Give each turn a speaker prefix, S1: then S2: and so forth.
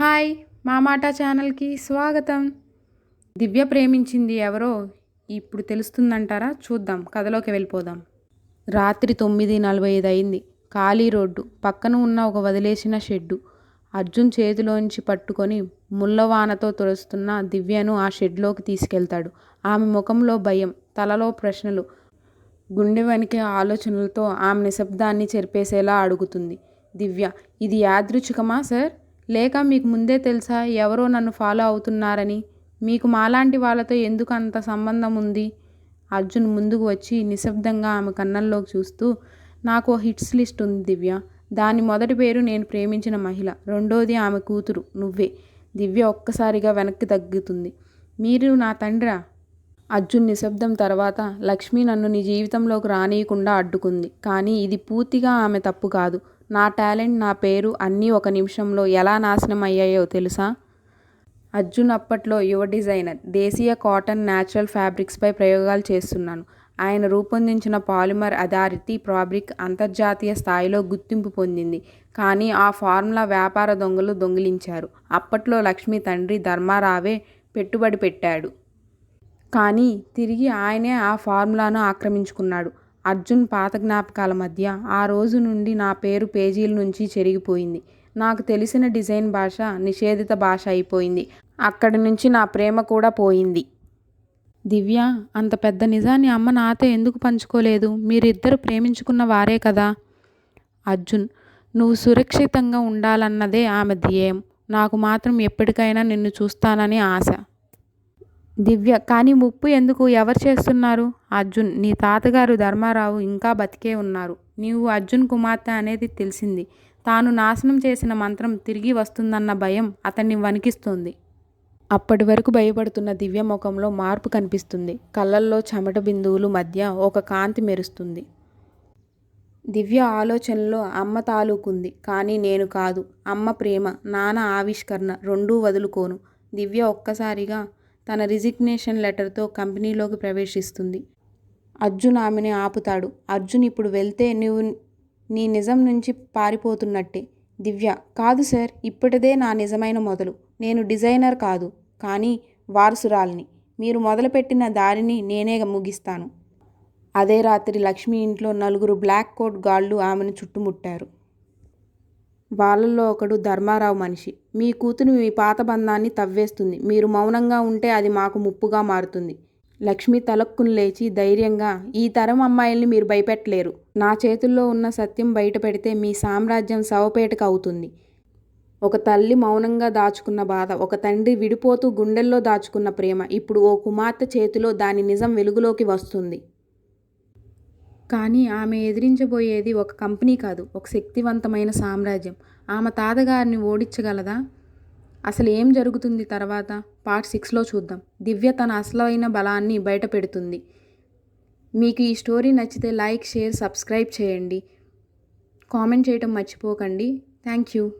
S1: Hi మా మాట ఛానల్కి స్వాగతం. దివ్య ప్రేమించింది ఎవరో ఇప్పుడు తెలుస్తుందంటారా? చూద్దాం కథలోకి వెళ్ళిపోదాం. రాత్రి తొమ్మిది నలభై ఐదు అయింది. ఖాళీ రోడ్డు పక్కన ఉన్న ఒక వదిలేసిన షెడ్డు. అర్జున్ చేతిలోంచి పట్టుకొని ముళ్ళవానతో తుడుస్తున్న దివ్యను ఆ షెడ్లోకి తీసుకెళ్తాడు. ఆమె ముఖంలో భయం తలలో ప్రశ్నలు. గుండె వెనకే ఆలోచనలతో ఆమె నిశ్శబ్దాన్ని చెరిపేసేలా అడుగుతుంది. దివ్య ఇది యాదృచ్ఛికమా సార్? లేక మీకు ముందే తెలుసా ఎవరో నన్ను ఫాలో అవుతున్నారని? మీకు మాలాంటి వాళ్ళతో ఎందుకు అంత సంబంధం ఉంది? అర్జున్ ముందుకు వచ్చి నిశ్శబ్దంగా ఆమె కన్నంలోకి చూస్తూ నాకు ఓ హిట్స్ లిస్ట్ ఉంది దివ్య. దాని మొదటి పేరు నేను ప్రేమించిన మహిళ. రెండోది ఆమె కూతురు నువ్వే. దివ్య ఒక్కసారిగా వెనక్కి తగ్గుతుంది. మీరు నా తండ్రా? అర్జున్ నిశ్శబ్దం తర్వాత లక్ష్మి నన్ను నీ జీవితంలోకి రానియకుండా అడ్డుకుంది. కానీ ఇది పూర్తిగా ఆమె తప్పు కాదు. నా టాలెంట్ నా పేరు అన్నీ ఒక నిమిషంలో ఎలా నాశనం అయ్యాయో తెలుసా? అర్జున్ అప్పట్లో యువ డిజైనర్ దేశీయ కాటన్ న్యాచురల్ ఫ్యాబ్రిక్స్పై ప్రయోగాలు చేస్తున్నాను. ఆయన రూపొందించిన పాలిమర్ అథారిటీ ప్రాబ్రిక్ అంతర్జాతీయ స్థాయిలో గుర్తింపు పొందింది. కానీ ఆ ఫార్ములా వ్యాపార దొంగలు దొంగిలించారు. అప్పట్లో లక్ష్మి తండ్రి ధర్మారావే పెట్టుబడి పెట్టాడు. కానీ తిరిగి ఆయనే ఆ ఫార్ములాను ఆక్రమించుకున్నాడు. అర్జున్ పాత జ్ఞాపకాల మధ్య ఆ రోజు నుండి నా పేరు పేజీల నుంచి చెరిగిపోయింది. నాకు తెలిసిన డిజైన్ భాష నిషేధిత భాష అయిపోయింది. అక్కడి నుంచి నా ప్రేమ కూడా పోయింది. దివ్య అంత పెద్ద నిజాన్ని అమ్మ నాతో ఎందుకు పంచుకోలేదు? మీరిద్దరు ప్రేమించుకున్న వారే కదా? అర్జున్ నువ్వు సురక్షితంగా ఉండాలన్నదే ఆమె ధ్యేయం. నాకు మాత్రం ఎప్పటికైనా నిన్ను చూస్తానని ఆశ. దివ్య కానీ ముప్పు ఎందుకు? ఎవరు చేస్తున్నారు? అర్జున్ నీ తాతగారు ధర్మారావు ఇంకా బతికే ఉన్నారు. నీవు అర్జున్ కుమార్తె అనేది తెలిసింది. తాను నాశనం చేసిన మంత్రం తిరిగి వస్తుందన్న భయం అతన్ని వణికిస్తుంది. అప్పటి వరకు భయపడుతున్న దివ్య ముఖంలో మార్పు కనిపిస్తుంది. కళ్ళల్లో చెమట బిందువులు మధ్య ఒక కాంతి మెరుస్తుంది. దివ్య ఆలోచనలో అమ్మ తాలూకుంది. కానీ నేను కాదు. అమ్మ ప్రేమ నాన్న ఆవిష్కరణ రెండూ వదులుకోను. దివ్య ఒక్కసారిగా తన రిజిగ్నేషన్ లెటర్తో కంపెనీలోకి ప్రవేశిస్తుంది. అర్జున్ ఆమెని ఆపుతాడు. అర్జున్ ఇప్పుడు వెళ్తే నువ్వు నీ నిజం నుంచి పారిపోతున్నట్టే. దివ్య కాదు సార్ ఇప్పటిదే నా నిజమైన మొదలు. నేను డిజైనర్ కాదు కానీ వారసురాల్ని. మీరు మొదలుపెట్టిన దారిని నేనే ముగిస్తాను. అదే రాత్రి లక్ష్మి ఇంట్లో నలుగురు బ్లాక్ కోట్ గాళ్ళు ఆమెను చుట్టుముట్టారు. వాళ్ళల్లో ఒకడు ధర్మారావు మనిషి. మీ కూతురు మీ పాత బంధాన్ని తవ్వేస్తుంది. మీరు మౌనంగా ఉంటే అది మాకు ముప్పుగా మారుతుంది. లక్ష్మి తలక్కును లేచి ధైర్యంగా ఈ తరం అమ్మాయిల్ని మీరు భయపెట్టలేరు. నా చేతుల్లో ఉన్న సత్యం బయట పెడితే మీ సామ్రాజ్యం శవపేటకు అవుతుంది. ఒక తల్లి మౌనంగా దాచుకున్న బాధ ఒక తండ్రి విడిపోతూ గుండెల్లో దాచుకున్న ప్రేమ ఇప్పుడు ఓ కుమార్తె చేతిలో దాని నిజం వెలుగులోకి వస్తుంది. కానీ ఆమె ఎదిరించబోయేది ఒక కంపెనీ కాదు ఒక శక్తివంతమైన సామ్రాజ్యం. ఆమె తాతగారిని ఓడించగలదా? అసలు ఏం జరుగుతుంది తర్వాత? పార్ట్ సిక్స్లో చూద్దాం. దివ్య తన అసలైన బలాన్ని బయట పెడుతుంది మీకు ఈ స్టోరీ నచ్చితే లైక్ షేర్ సబ్స్క్రైబ్ చేయండి. కామెంట్ చేయటం మర్చిపోకండి. Thank you.